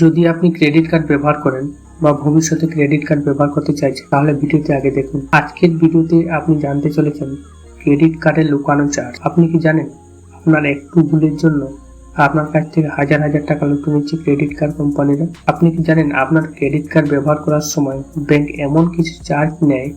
যদি আপনি credit card ব্যবহার করেন বা ভবিষ্যতে ক্রেডিট কার্ড ব্যবহার করতে চাইছেন, তাহলে ভিডিওতে আগে দেখুন। আজকের ভিডিওতে আপনি জানতে চলেছেন ক্রেডিট কার্ডের লুকানো চার্জ আপনি কি জানেন? আপনার একটু ভুলের জন্য আপনার কাছ থেকে হাজার হাজার টাকা লুটে নিচ্ছে ক্রেডিট কার্ড কোম্পানিরা আপনি কি জানেন আপনার ক্রেডিট কার্ড ব্যবহার করার সময় ব্যাংক এমন কিছু চার্জ নেয়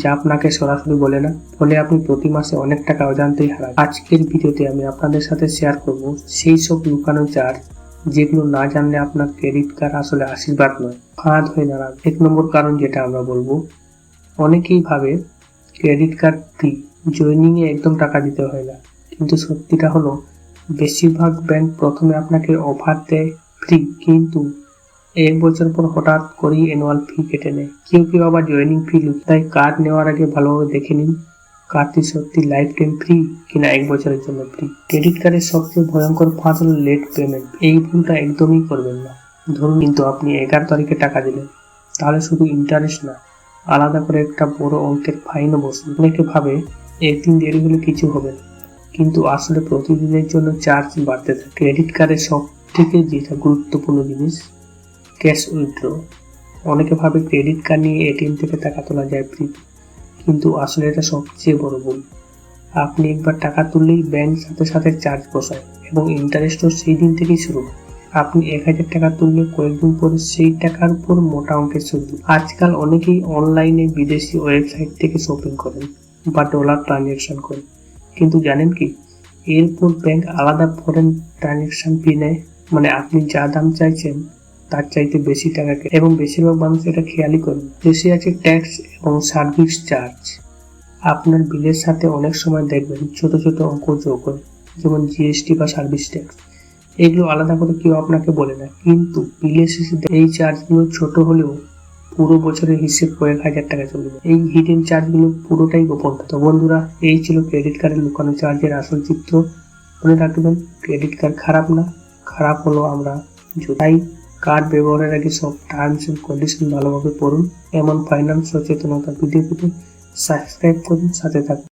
যা আপনাকে সরাসরি বলে না? ফলে আপনি প্রতি মাসে অনেক টাকা অজান্তেই হারান। আজকের ভিডিওতে আমি আপনাদের সাথে শেয়ার করব সেই সব লুকানো চার্জ যেগুলো না জানলে আপনার ক্রেডিট কার্ড আসলে আশীর্বাদ নয় ফাঁদ হয়ে দাঁড়ান। এক নম্বর কারণ যেটা আমরা বলব, অনেকেই ভাবে ক্রেডিট কার্ড ফ্রি জয়নিং এ একদম টাকা দিতে হয় না। কিন্তু সত্যিটা হলো, বেশিরভাগ ব্যাংক প্রথমে আপনাকে অফার দেয় ফ্রি কিন্তু এক বছর পর হঠাৎ করেই অ্যানুয়াল ফি কেটে নেয়। কেউ কেউ আবার জয়েনিং ফি তাই কার্ড নেওয়ার আগে ভালোভাবে দেখে নিন। কার্ডটি সত্যি লাইফ টাইম ফ্রি কিনা এক বছরের জন্য ফ্রি ক্রেডিট কার্ডের সবচেয়ে ভয়ঙ্কর ফাঁদ হলো লেট পেমেন্ট এই ভুলটা একদমই করবেন না। ধরুন কিন্তু আপনি এগারো তারিখে টাকা দিলেন। তাহলে শুধু ইন্টারেস্ট না, আলাদা করে একটা বড় অঙ্কের ফাইনও বসে অনেকে ভাবে একদিন দেরি হলে কিছু হবে না। কিন্তু আসলে প্রতিদিনের জন্য চার্জ বাড়তে থাকে। ক্রেডিট কার্ডের সব থেকে যেটা গুরুত্বপূর্ণ জিনিস ক্যাশ উইথড্র অনেকে ভাবে ক্রেডিট কার্ড নিয়ে এটিএম থেকে টাকা তোলা যায় ফ্রি কিন্তু আসলে এটা সবচেয়ে বড় ভুল। আপনি একবার টাকা তুললেই ব্যাংক সাথে সাথে চার্জ বসায় এবং ইন্টারেস্টও সেই দিন থেকেই শুরু হয়। আপনি এক হাজার টাকা তুললে কয়েকদিন পরে সেই টাকার উপর মোটা অঙ্কের সুদ আজকাল অনেকেই অনলাইনে বিদেশি ওয়েবসাইট থেকে শপিং করেন বা ডলার ট্রানজ্যাকশন করেন। কিন্তু জানেন কি? এরপর ব্যাংক আলাদা ফরেন ট্রানজ্যাকশন ফি নেয়। মানে আপনি যা দাম চাইছেন তার চাইতে বেশি টাকা এবং বেশিরভাগ মানুষ এটা খেয়ালই করেন বেশি আছে ট্যাক্স এবং সার্ভিস চার্জ আপনার বিলের সাথে অনেক সময় দেখবেন ছোট ছোট অঙ্ক যোগ হয়, যেমন জিএসটি বা সার্ভিস ট্যাক্স এগুলো আলাদা করে কেউ আপনাকে বলে না। কিন্তু বিলের শেষে এই চার্জগুলো ছোট হলেও পুরো বছরের হিসেব কয়েক হাজার টাকা চলে যায়। এই হিডেন চার্জগুলো পুরোটাই গোপন। তো বন্ধুরা, এই ছিল ক্রেডিট কার্ডের লুকানো চার্জের আসল চিত্র। মনে রাখবেন ক্রেডিট কার্ড খারাপ না, খারাপ হলো আমরা তাই কার্ড ব্যবহারের আগে সব টার্মস এন্ড কন্ডিশন ভালোভাবে পড়ুন। এমন ফাইন্যান্স সচেতনতা ভিডিও পেতে সাবস্ক্রাইব করুন, সাথে থাকুন।